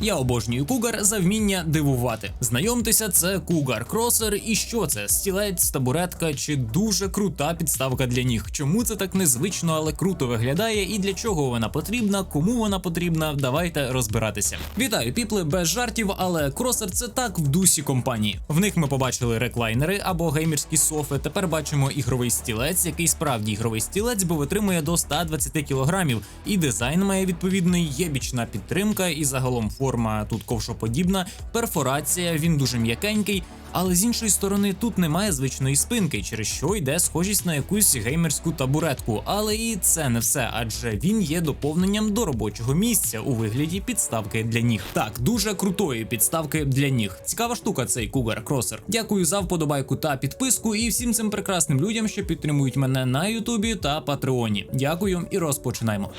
Я обожнюю кугар за вміння дивувати. Знайомтеся, це кугар кросер. І що це? Стілець, табуретка чи дуже крута підставка для ніг. Чому це так незвично, але круто виглядає? І для чого вона потрібна? Кому вона потрібна? Давайте розбиратися. Вітаю, піпли, без жартів, але кросер це так в дусі компанії. В них ми побачили реклайнери або геймерські софи. Тепер бачимо ігровий стілець, який справді ігровий стілець, бо витримує до 120 кілограмів. І дизайн має відповідний, є бічна підтримка, і загалом форма тут ковшоподібна, перфорація, він дуже м'якенький. Але з іншої сторони тут немає звичної спинки, через що йде схожість на якусь геймерську табуретку. Але і це не все, адже він є доповненням до робочого місця у вигляді підставки для ніг. Так, дуже крутої підставки для ніг. Цікава штука цей Cougar Crosser. Дякую за вподобайку та підписку і всім цим прекрасним людям, що підтримують мене на Ютубі та Патреоні. Дякую і розпочинаємо.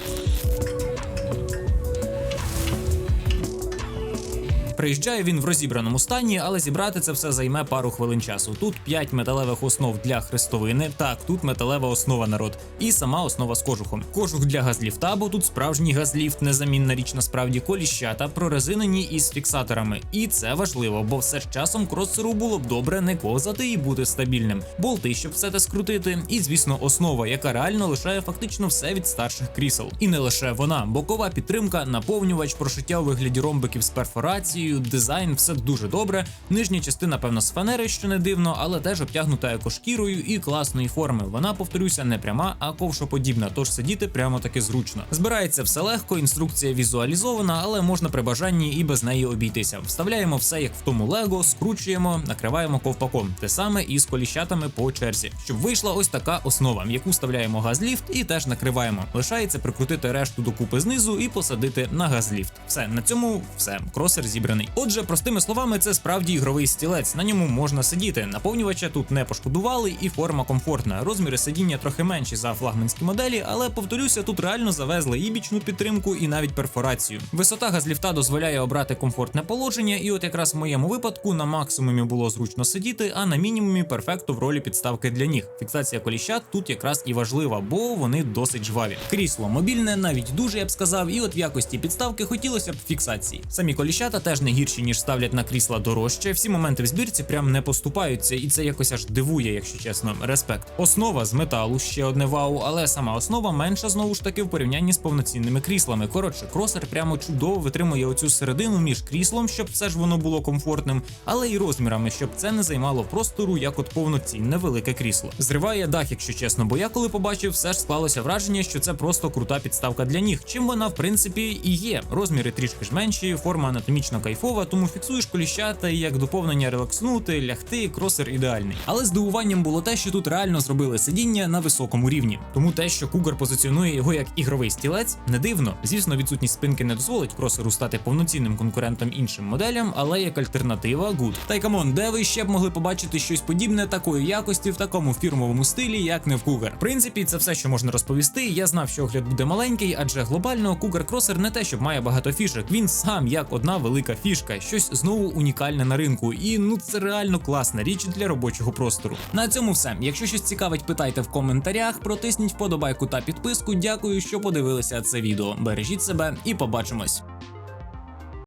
Приїжджає він в розібраному стані, але зібрати це все займе пару хвилин часу. Тут 5 металевих основ для хрестовини. Так, тут металева основа народ, і сама основа з кожухом. Кожух для газліфта, бо тут справжній газліфт, незамінна річ насправді коліщата, прорезинені із фіксаторами. І це важливо, бо все ж часом кросеру було б добре не ковзати і бути стабільним. Болти, щоб все те скрутити, і звісно, основа, яка реально лишає фактично все від старших крісел. І не лише вона, бокова підтримка, наповнювач, прошиття у вигляді ромбиків з перфорацією, дизайн, все дуже добре. Нижня частина, певно, з фанери, що не дивно, але теж обтягнута екошкірою і класної форми. Вона, повторюся, не пряма, а ковшоподібна, тож сидіти прямо таки зручно. Збирається все легко, інструкція візуалізована, але можна при бажанні і без неї обійтися. Вставляємо все як в тому Лего, скручуємо, накриваємо ковпаком. Те саме і з коліщатами по черзі, щоб вийшла ось така основа, яку вставляємо газліфт і теж накриваємо. Лишається прикрутити решту докупи знизу і посадити на газліфт. Все на цьому все кросер зібраний. Отже, простими словами, це справді ігровий стілець. На ньому можна сидіти. Наповнювача тут не пошкодували, і форма комфортна. Розміри сидіння трохи менші за флагманські моделі, але повторюся, тут реально завезли і бічну підтримку, і навіть перфорацію. Висота газліфта дозволяє обрати комфортне положення, і от якраз в моєму випадку на максимумі було зручно сидіти, а на мінімумі перфекто в ролі підставки для ніг. Фіксація коліщат тут якраз і важлива, бо вони досить жваві. Крісло мобільне, навіть дуже я б сказав, і от в якості підставки хотілося б фіксації. Самі коліщата теж не гірші, ніж ставлять на крісла дорожче. Всі моменти в збірці прям не поступаються, і це якось аж дивує, якщо чесно. Респект. Основа з металу, ще одне вау, але сама основа менша знову ж таки в порівнянні з повноцінними кріслами. Коротше, кросер прямо чудово витримує оцю середину між кріслом, щоб все ж воно було комфортним, але й розмірами, щоб це не займало простору, як от повноцінне велике крісло. Зриває дах, якщо чесно, бо я коли побачив, все ж склалося враження, що це просто крута підставка для ніг. Чим вона в принципі і є. Розміри трішки ж менші, форма анатомічно кайфова, тому фіксуєш коліщата і як доповнення релакснути, лягти, кросер ідеальний. Але здивуванням було те, що тут реально зробили сидіння на високому рівні. Тому те, що Cougar позиціонує його як ігровий стілець, не дивно. Звісно, відсутність спинки не дозволить кросеру стати повноцінним конкурентом іншим моделям, але як альтернатива good. Та й камон, де ви ще б могли побачити щось подібне такої якості в такому фірмовому стилі, як не в Cougar. В принципі, це все, що можна розповісти. Я знав, що огляд буде маленький, адже глобально Cougar Crosser не те, щоб має багато фішок. Він сам як одна велика фішка, щось знову унікальне на ринку. І ну це реально класна річ для робочого простору. На цьому все. Якщо щось цікавить, питайте в коментарях, протисніть вподобайку та підписку. Дякую, що подивилися це відео. Бережіть себе і побачимось.